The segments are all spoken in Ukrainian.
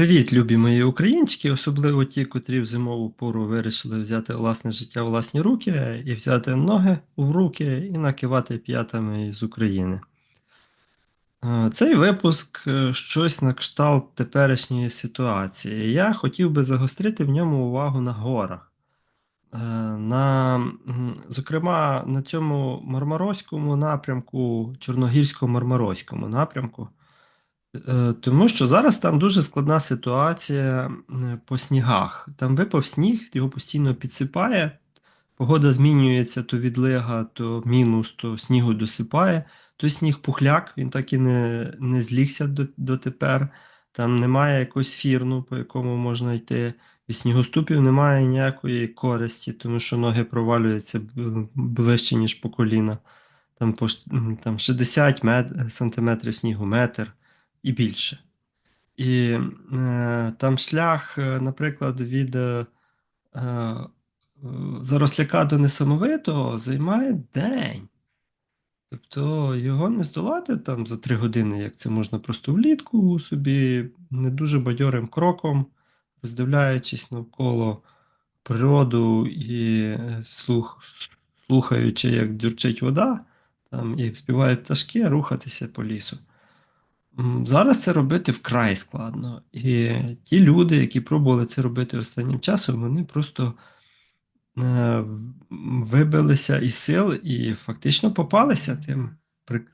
Привіт, любі мої українчики, особливо ті, котрі в зимову пору вирішили взяти власне життя в власні руки і взяти ноги в руки і накивати п'ятами з України. Е, Цей випуск е, щось на кшталт теперішньої ситуації. Я хотів би загострити в ньому увагу на горах. Е, На, зокрема, на цьому Мармароському напрямку, Чорногірсько-Мармароському напрямку. Е, Тому що зараз там дуже складна ситуація е, по снігах. Там випав сніг, його постійно підсипає. Погода змінюється то відлига, то мінус, то снігу досипає. Той сніг пухляк, він так і не, не злігся дотепер. Там немає якогось фірну, по якому можна йти. Від снігоступів немає ніякої користі, тому що ноги провалюються ближче, ніж по коліна. Там, по, там 60 мет, сантиметрів снігу, метр і більше. І е, там шлях, е, наприклад, від е, е, Заросляка до Несамовитого займає день. Тобто його не здолати там за три години, як це можна просто влітку собі не дуже бадьорим кроком, роздивляючись навколо природу і е, слух, слухаючи, як дзюрчить вода, там і співають пташки, рухатися по лісу. Зараз це робити вкрай складно. І ті люди, які пробували це робити останнім часом, вони просто е, вибилися із сил і фактично попалися тим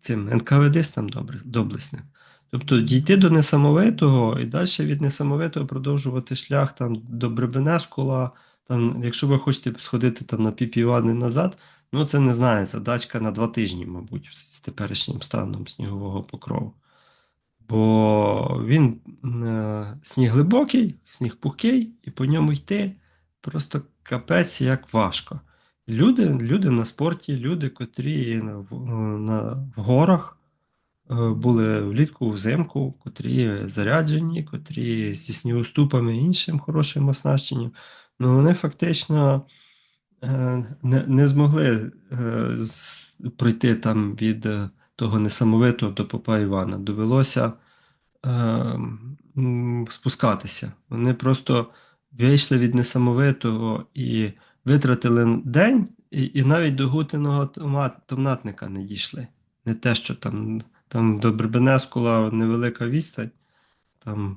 цим НКВДистам добре- доблесним. Тобто дійти до несамовитого і далі від несамовитого продовжувати шлях там до Бребенескула, там, якщо ви хочете сходити там на півпівани назад, ну це не знаю, задачка на два тижні, мабуть, з теперішнім станом снігового покрову. Бо він е, сніг глибокий, сніг пухкий, і по ньому йти просто капець як важко. Люди, люди на спорті, люди, котрі на, в- на, в горах е, були влітку, взимку, котрі заряджені, котрі зі снігоступами іншим хорошим оснащенням, ну вони фактично е, не, не змогли е, пройти там від е, того несамовитого до Попа Івана. Довелося е, спускатися. Вони просто вийшли від несамовитого і витратили день, і, і навіть до Гутиного томат- томнатника не дійшли. Не те, що там, там до Бербенескула невелика відстань, там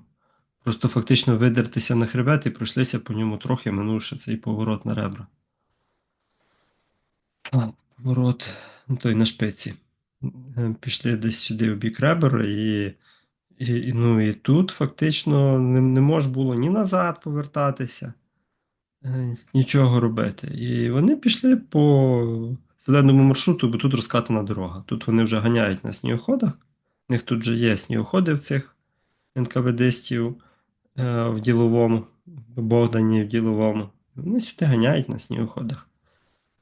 просто фактично видертися на хребет і пройшлися по ньому трохи, минувши цей поворот на ребра. Поворот, ну, той на шпиці. Пішли десь сюди в бік ребер, і, і, ну, і тут фактично не, не можна було ні назад повертатися, е, нічого робити. І вони пішли по зеленому маршруту, бо тут розкатана дорога. Тут вони вже ганяють на снігоходах. У них тут вже є снігоходи в цих НКВДстів е, в діловому, в Богдані в діловому. Вони сюди ганяють на снігоходах.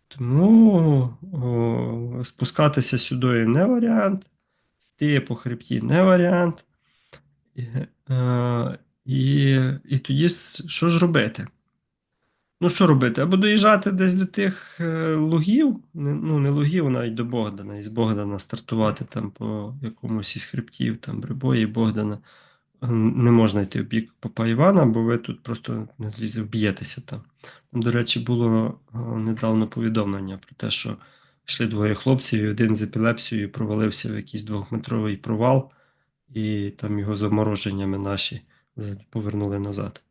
Тому о, спускатися сюди не варіант, йти по хребті не варіант. І, е, і, і тоді що ж робити? Ну, що робити? Або доїжджати десь до тих е, лугів, ну, не лугів, навіть до Богдана, із Богдана стартувати там по якомусь із хребтів, там Брибої, Богдана. Не можна йти в бік Попа Івана, бо ви тут просто не злізе, вб'єтеся там. Там, до речі, було е, недавно повідомлення про те, що йшли двоє хлопців, і один з епілепсією провалився в якийсь двохметровий провал, і там його замороженнями наші повернули назад.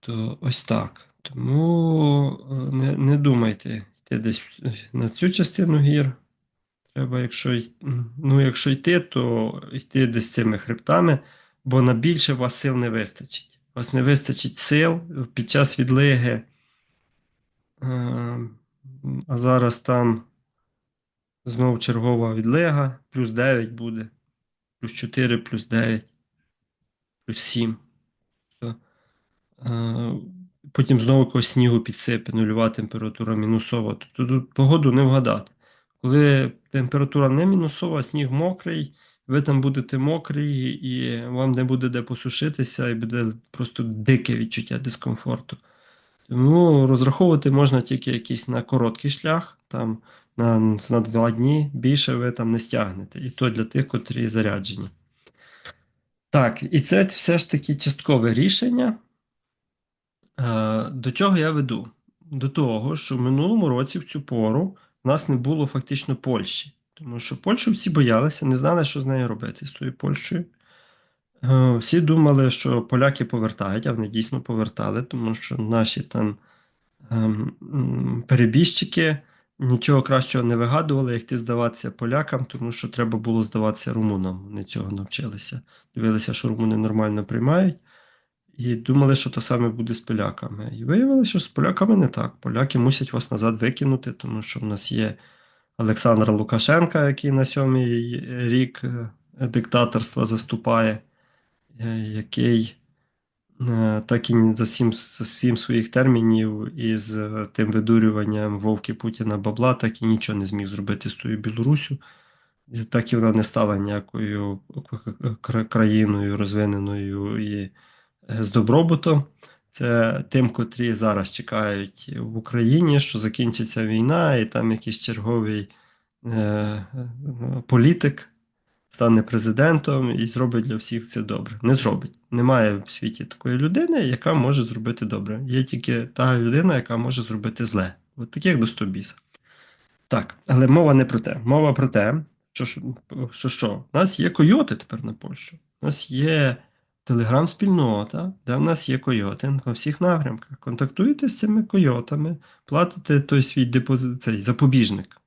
То ось так. Тому е, не, не думайте йти десь на цю частину гір. Треба, якщо, ну, якщо йти, то йти десь цими хребтами, бо на більше вас сил не вистачить. У вас не вистачить сил під час відлиги. Е, А зараз там знову чергова відлига, плюс 9 буде, плюс 4, плюс 9, плюс 7. Е, Потім знову якогось снігу підсипе, нульова температура мінусова. Тобто тут погоду не вгадати. Коли температура не мінусова, сніг мокрий, ви там будете мокрі, і вам не буде де посушитися, і буде просто дике відчуття дискомфорту. Тому розраховувати можна тільки якийсь на короткий шлях, там на, на два дні більше ви там не стягнете. І то для тих, котрі заряджені. Так, і це все ж таки часткове рішення. Е, До чого я веду? До того, що в минулому році, в цю пору, в нас не було фактично Польщі. Тому що Польщу всі боялися, не знали, що з нею робити з тою Польщею. Е, Всі думали, що поляки повертають, а вони дійсно повертали, тому що наші там ем, перебіжчики нічого кращого не вигадували, як ти здаватися полякам, тому що треба було здаватися румунам. Вони цього навчилися. Дивилися, що румуни нормально приймають, і думали, що то саме буде з поляками. І виявилося, що з поляками не так. Поляки мусять вас назад викинути, тому що в нас є Олександр Лукашенка, який на сьомий рік е, диктаторства заступає, е, який так і за сім, за сім своїх термінів із е, тим видурюванням Вовки Путіна бабла, так і нічого не зміг зробити з тою Білоруссю. Так і вона не стала ніякою країною розвиненою і е, з добробутом. Це тим, котрі зараз чекають в Україні, що закінчиться війна, і там якийсь черговий е, е, політик стане президентом і зробить для всіх це добре. Не зробить. Немає в світі такої людини, яка може зробити добре. Є тільки та людина, яка може зробити зле. От таких до 100 біса. Так, але мова не про те. Мова про те, що що, що? У нас є койоти тепер на Польщу. У нас є телеграм-спільнота, де в нас є койоти на всіх напрямках. Контактуєте з цими койотами, платите той свій депозит, цей запобіжник.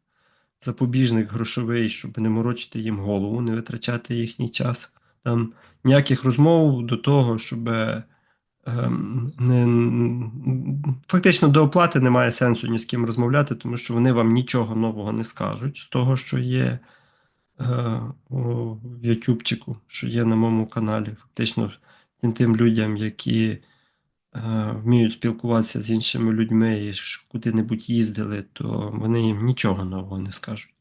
Запобіжник грошовий, щоб не морочити їм голову, не витрачати їхній час. Там ніяких розмов до того, щоб ем, не, фактично до оплати немає сенсу ні з ким розмовляти, тому що вони вам нічого нового не скажуть з того, що є е, у Ютубчику, що є на моєму каналі. Фактично тим, людям, які вміють спілкуватися з іншими людьми і куди-небудь їздили, то вони їм нічого нового не скажуть.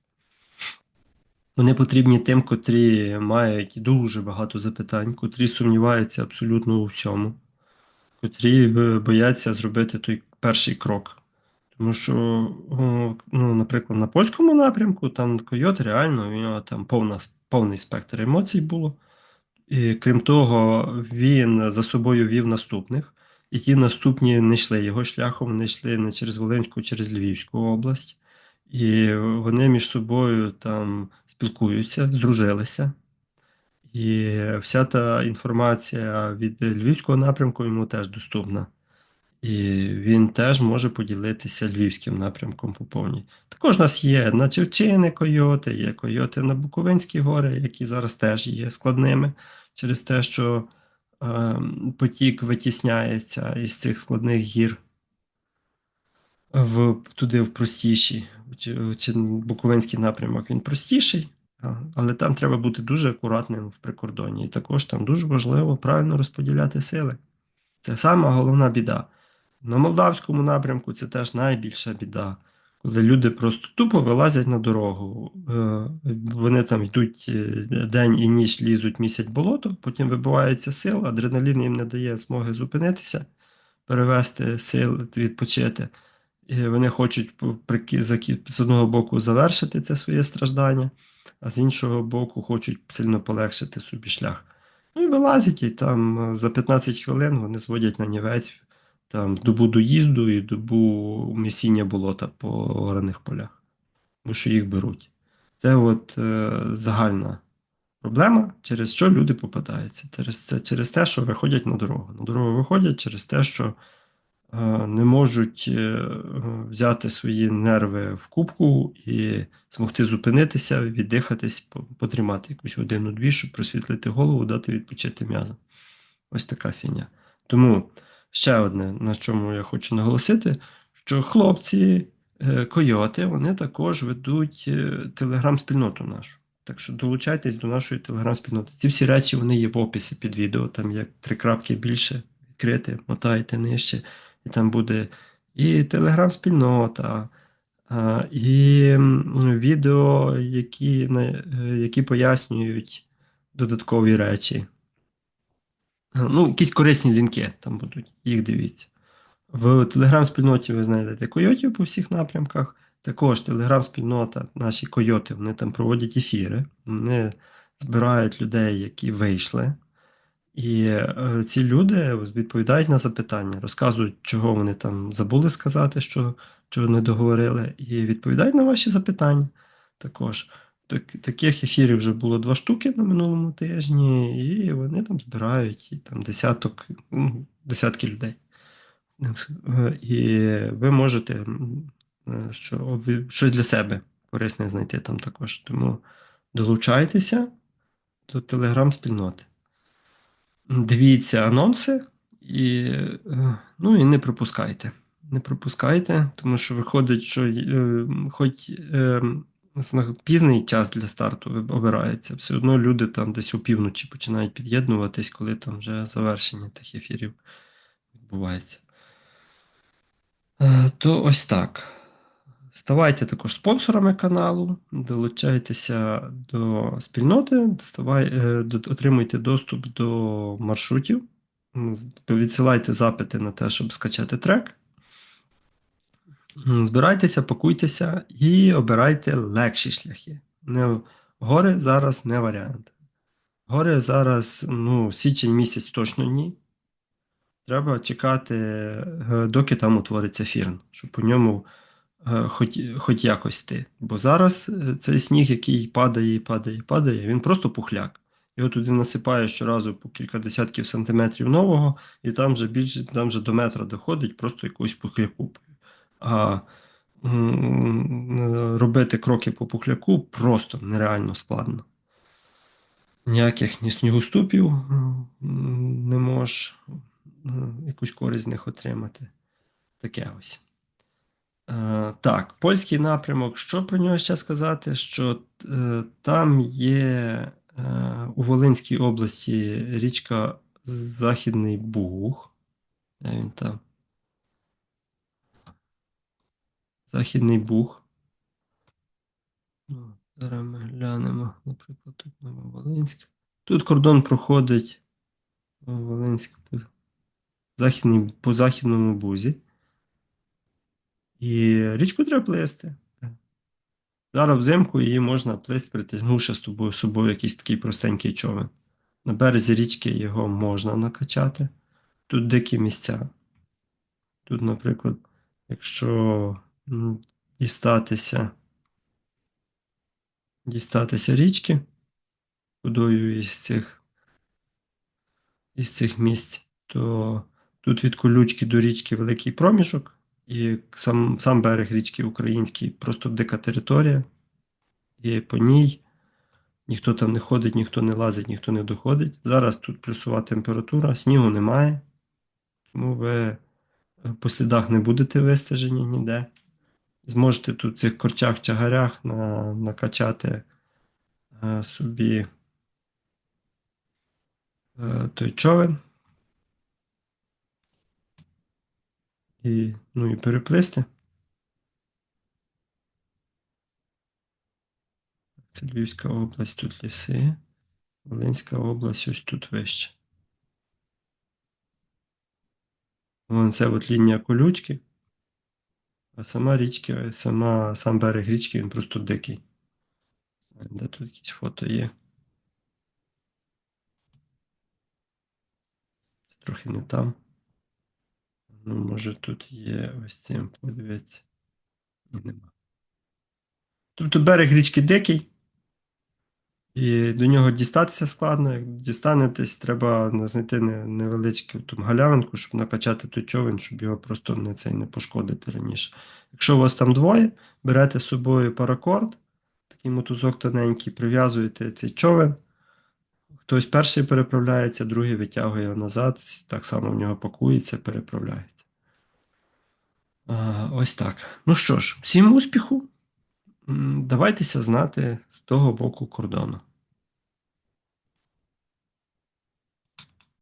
Вони потрібні тим, котрі мають дуже багато запитань, котрі сумніваються абсолютно у всьому, котрі е, бояться зробити той перший крок. Тому що, ну, наприклад, на польському напрямку там Койот реально у нього там повна, повний спектр емоцій було. І крім того, він за собою вів наступних, і ті наступні не йшли його шляхом, вони йшли не через Волинську, через Львівську область. І вони між собою там спілкуються, здружилися. І вся та інформація від Львівського напрямку йому теж доступна. І він теж може поділитися львівським напрямком по повній. Також у нас є на Чевчини койоти, є койоти на Буковинські гори, які зараз теж є складними через те, що потік витісняється із цих складних гір в, туди в простіші. Чи, Буковинський напрямок він простіший, але там треба бути дуже акуратним в прикордонні. І також там дуже важливо правильно розподіляти сили. Це сама головна біда. На молдавському напрямку це теж найбільша біда, люди просто тупо вилазять на дорогу. Е, Вони там йдуть е, день і ніч лізуть місяць болото, потім вибиваються сил, адреналін їм не дає змоги зупинитися, перевести сил, відпочити. І вони хочуть з одного боку завершити це своє страждання, а з іншого боку хочуть сильно полегшити собі шлях. Ну і вилазять, і там е, за 15 хвилин вони зводять на нівець там добу доїзду і добу місіння болота по ораних полях, тому що їх беруть. Це от е, загальна проблема, через що люди попадаються. Через, це, через те, що виходять на дорогу. На дорогу виходять через те, що е, не можуть е, взяти свої нерви в кубку і змогти зупинитися, віддихатись, по- потримати якусь годину-дві, щоб просвітлити голову, дати відпочити м'язам. Ось така фігня. Тому ще одне, на чому я хочу наголосити, що хлопці, е, койоти, вони також ведуть е, телеграм-спільноту нашу. Так що долучайтесь до нашої телеграм-спільноти. Ці всі речі вони є в описі під відео, там є три крапки більше, відкрити, мотайте нижче, і там буде і телеграм-спільнота, і відео, які, е, які пояснюють додаткові речі. Ну, якісь корисні лінки там будуть, їх дивіться. В телеграм-спільноті ви знайдете койотів по всіх напрямках. Також телеграм-спільнота, наші койоти, вони там проводять ефіри, вони збирають людей, які вийшли. І е, ці люди відповідають на запитання, розказують, чого вони там забули сказати, що, чого не договорили, і відповідають на ваші запитання також. Так, таких ефірів вже було два штуки на минулому тижні, і вони там збирають і, там десяток, ну, десятки людей. Е, І ви можете е, що, щось для себе корисне знайти там також. Тому долучайтеся до телеграм-спільноти. Дивіться анонси і, е, ну, і не пропускайте. Не пропускайте, тому що виходить, що хоч пізний час для старту обирається, все одно люди там десь опівночі починають під'єднуватись, коли там вже завершення тих ефірів відбувається. Е, То ось так. Ставайте також спонсорами каналу, долучайтеся до спільноти, е, отримуйте доступ до маршрутів, відсилайте запити на те, щоб скачати трек. Збирайтеся, пакуйтеся і обирайте легші шляхи. Не, гори зараз не варіант. Гори зараз, ну, січень місяць точно ні. Треба чекати, е, доки там утвориться фірн, щоб по ньому е, хоч, хоч якось йти. Бо зараз е, цей сніг, який падає, падає, і падає, він просто пухляк. Його туди насипає щоразу по кілька десятків сантиметрів нового, і там вже більше, там вже до метра доходить просто якусь пухляку. А робити кроки по пухляку просто нереально складно. Ніяких ні снігоступів не можеш е, якусь користь з них отримати. Таке ось. Е, Так, польський напрямок. Що про нього ще сказати? Що е, там є у Волинській області річка Західний Буг. Де він там? Західний Буг. Ну, Зараз ми глянемо, наприклад, тут Нововолинськ. Тут кордон проходить Волинськ по, західний, по Західному Бузі. І річку треба плисти. Зараз взимку її можна плисти, притягнувши з тобою з собою якийсь такий простенький човен. На березі річки його можна накачати. Тут дикі місця. Тут, наприклад, якщо дістатися, дістатися річки. Водою із цих, із цих місць, то тут від колючки до річки великий проміжок, і сам, сам берег річки Український просто дика територія, і по ній ніхто там не ходить, ніхто не лазить, ніхто не доходить. Зараз тут плюсова температура, снігу немає, тому ви е, по слідах не будете вистежені ніде. Зможете тут в цих корчах-чагарях на, накачати е, собі е, той човен. І, ну, і переплисти. Це Львівська область, тут ліси. Волинська область ось тут вище. Вон це от лінія колючки. А сама річка, сама, сам берег річки, він просто дикий. Де тут якісь фото є? Це трохи не там. Ну, може тут є ось цим, подивіться. Нема. Тобто берег річки дикий, і до нього дістатися складно. Як дістанетесь, треба знайти невеличку там галявинку, щоб накачати той човен, щоб його просто не, цей, не пошкодити раніше. Якщо у вас там двоє, берете з собою паракорд, такий мотузок тоненький, прив'язуєте цей човен. Хтось перший переправляється, другий витягує його назад, так само в нього пакується, переправляється. А, ось так. Ну що ж, всім успіху. Давайтеся знати з того боку кордону.